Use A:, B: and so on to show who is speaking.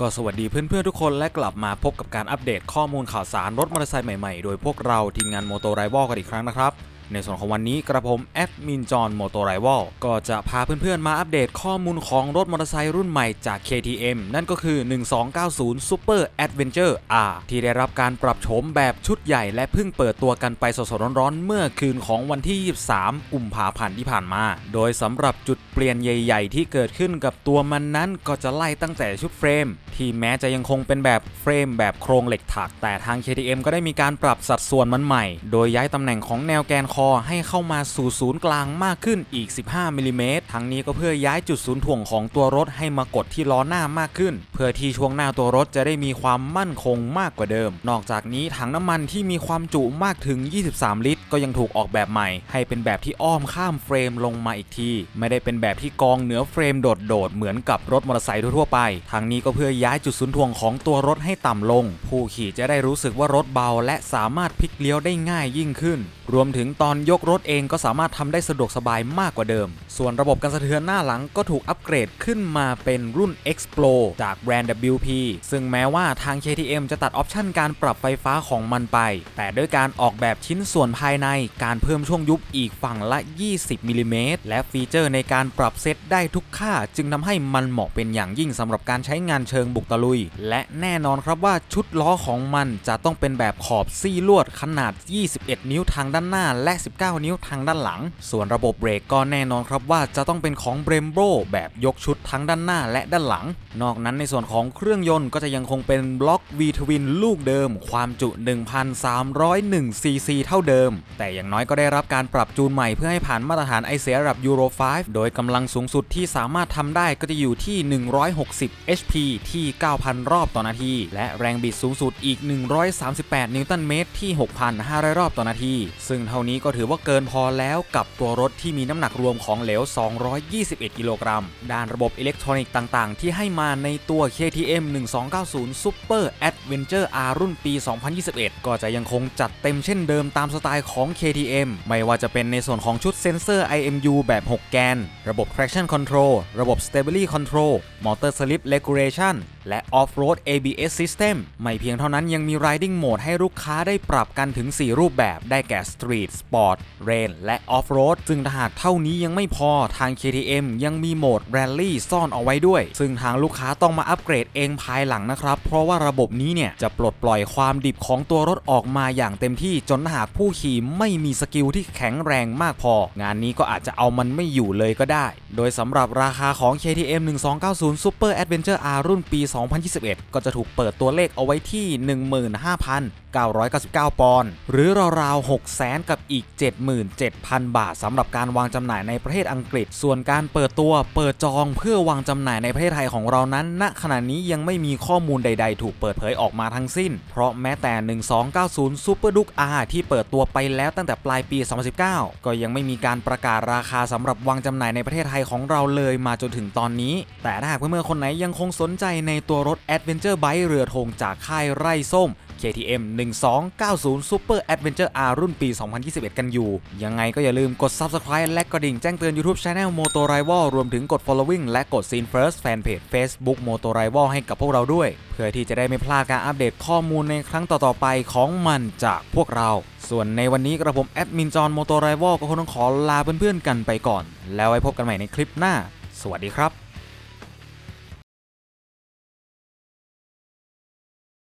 A: ก็สวัสดีเพื่อนๆทุกคนและกลับมาพบกับการอัปเดตข้อมูลข่าวสารรถมอเตอร์ไซค์ใหม่ๆ โดยพวกเราทีมงานโมโตไรวอลกันอีกครั้งนะครับ ในส่วนของวันนี้กระผมแอดมินจอห์นโมโตไรวอลก็จะพาเพื่อนๆ มาอัปเดตข้อมูลของรถมอเตอร์ไซค์รุ่นใหม่จาก KTM นั่นก็คือ 1290 Super Adventure R ที่ได้รับการปรับโฉมแบบชุดใหญ่และเพิ่งเปิดตัวกันไปสดๆร้อนๆ เมื่อคืนของวันที่ 23 กุมภาพันธ์ที่ผ่านมา โดยสำหรับจุดเปลี่ยนใหญ่ๆ ที่เกิดขึ้นกับตัวมันนั้นก็จะไล่ตั้งแต่ชุดเฟรม ที่แม้จะยังคงเป็นแบบเฟรมแบบโครงเหล็กถัก แต่ทาง KTM ก็ได้มีการปรับสัดส่วนมันใหม่ โดยย้ายตำแหน่งของแนวแกนคอให้เข้ามาสู่ศูนย์กลางมากขึ้นอีก 15มิลลิเมตรทั้งนี้ก็เพื่อย้ายจุดศูนย์ถ่วงของตัวรถให้มากดที่ล้อหน้ามากขึ้น เพื่อที่ช่วงหน้าตัวรถจะได้มีความมั่นคงมากกว่าเดิม นอกจากนี้ถังน้ำมันที่มีความจุมากถึง 23 ลิตร ก็ยังถูกออกแบบใหม่ ให้เป็นแบบที่อ้อมข้ามเฟรมลงมาอีกที ไม่ได้เป็นแบบที่กองเหนือเฟรมโดดๆเหมือนกับรถมอเตอร์ไซค์ทั่วไปทางนี้ก็เพื่อย้ายจุดศูนย์ถ่วงของตัวรถให้ต่ำลง ผู้ขี่จะได้รู้สึกว่ารถเบาและสามารถพลิกเลี้ยวได้ง่ายยิ่งขึ้น รวมถึงตอนอนยกรถเองก็สามารถทำได้สะดวกสบายมากกว่าเดิม ส่วนระบบการสะเทือนหน้าหลังก็ถูกอัปเกรดขึ้นมาเป็นรุ่น Explo จากแบรนด์ WP ซึ่งแม้ว่าทาง KTM จะตัดออปชันการปรับไฟฟ้าของมันไป แต่ด้วยการออกแบบชิ้นส่วนภายในการเพิ่มช่วงยุบอีกฝั่งละ 20มิลลิเมตรและฟีเจอร์ในการปรับเซตได้ทุกค่า จึงทำให้มันเหมาะเป็นอย่างยิ่งสำหรับการใช้งานเชิงบุกตะลุย และแน่นอนครับว่าชุดล้อของมันจะต้องเป็นแบบขอบซี่ลวดขนาด 21 นิ้วทางด้านหน้าและ19 นิ้วทางด้านหลัง ส่วนระบบเบรกก็แน่นอนครับว่าจะต้องเป็นของ Brembo แบบยกชุดทั้งด้านหน้าและด้านหลัง นอกนั้นในส่วนของเครื่องยนต์ก็จะยังคงเป็นบล็อก V Twin ลูกเดิม ความจุ 1,301 ซีซีเท่าเดิม แต่อย่างน้อยก็ได้รับการปรับจูนใหม่เพื่อให้ผ่านมาตรฐานไอเสียระดับ Euro 5โดยกำลังสูงสุดที่สามารถทำได้ก็จะอยู่ที่ 160 HP ที่ 9,000 รอบต่อนาที และแรงบิดสูงสุดอีก 138 นิวตันเมตรที่ 6,500 รอบต่อนาที ซึ่งเท่านี้ก็็ถือว่าเกินพอแล้วกับตัวรถที่มีน้ำหนักรวมของเหลว 221 กิโลกรัม ด้านระบบอิเล็กทรอนิกส์ต่างๆ ที่ให้มาในตัว KTM 1290 Super Adventure R รุ่นปี 2021 ก็จะยังคงจัดเต็มเช่นเดิมตามสไตล์ของ KTM ไม่ว่าจะเป็นในส่วนของชุดเซ็นเซอร์ IMU แบบ 6 แกน ระบบ traction control ระบบ stability control motor slip regulation และ off-road ABS system ไม่เพียงเท่านั้นยังมี riding mode ให้ลูกค้าได้ปรับกันถึง 4 รูปแบบได้แก่ street sport rain และ off-road ซึ่งถ้าหากเท่านี้ยังไม่พอทาง KTM ยังมีโหมด rally ซ่อนเอาไว้ด้วย ซึ่งทางลูกค้าต้องมาอัปเกรดเองภายหลังนะครับ เพราะว่าระบบนี้เนี่ย จะปลดปล่อยความดิบของตัวรถออกมาอย่างเต็มที่จนหากผู้ขี่ไม่มีสกิลที่แข็งแรงมากพอ งานนี้ก็อาจจะเอามันไม่อยู่เลยก็ได้ โดยสำหรับราคาของ KTM 1290 Super Adventure R รุ่นปี2021 ก็จะถูกเปิดตัวเลขเอาไว้ที่ 15,999 ปอนด์หรือราวๆ6แสนกับอีก 77,000 บาทสำหรับการวางจำหน่ายในประเทศอังกฤษ ส่วนการเปิดตัวเปิดจองเพื่อวางจำหน่ายในประเทศไทยของเรานั้น ณขณะนี้ยังไม่มีข้อมูลใด ๆ ถูกเปิดเผยออกมาทั้งสิ้น เพราะแม้แต่ 1290 Super Duke R ที่เปิดตัวไปแล้วตั้งแต่ปลายปี 2019 ก็ยังไม่มีการประกาศราคาสำหรับวางจำหน่ายในประเทศไทยของเราเลยมาจนถึงตอนนี้ แต่ถ้าหากเพื่อนๆคนไหนยังคงสนใจในตัวรถ Adventure Bike เรือธงจากค่ายไร่ส้ม KTM 1290 Super Adventure R รุ่นปี 2021 กันอยู่ ยังไงก็อย่าลืมกด Subscribe และกระดิ่งแจ้งเตือน YouTube Channel Moto Rival รวมถึงกด Following และกด Scene First Fanpage Facebook Moto Rival ให้กับพวกเราด้วย เพื่อที่จะได้ไม่พลาดการอัปเดตข้อมูลในครั้งต่อๆไปของมันจากพวกเรา ส่วนในวันนี้กระผมแอดมินจอนโมโตไรวอลก็คงต้องขอลาเพื่อนๆกันไปก่อน แล้วไว้พบกันใหม่ในคลิปหน้า สวัสดีครับ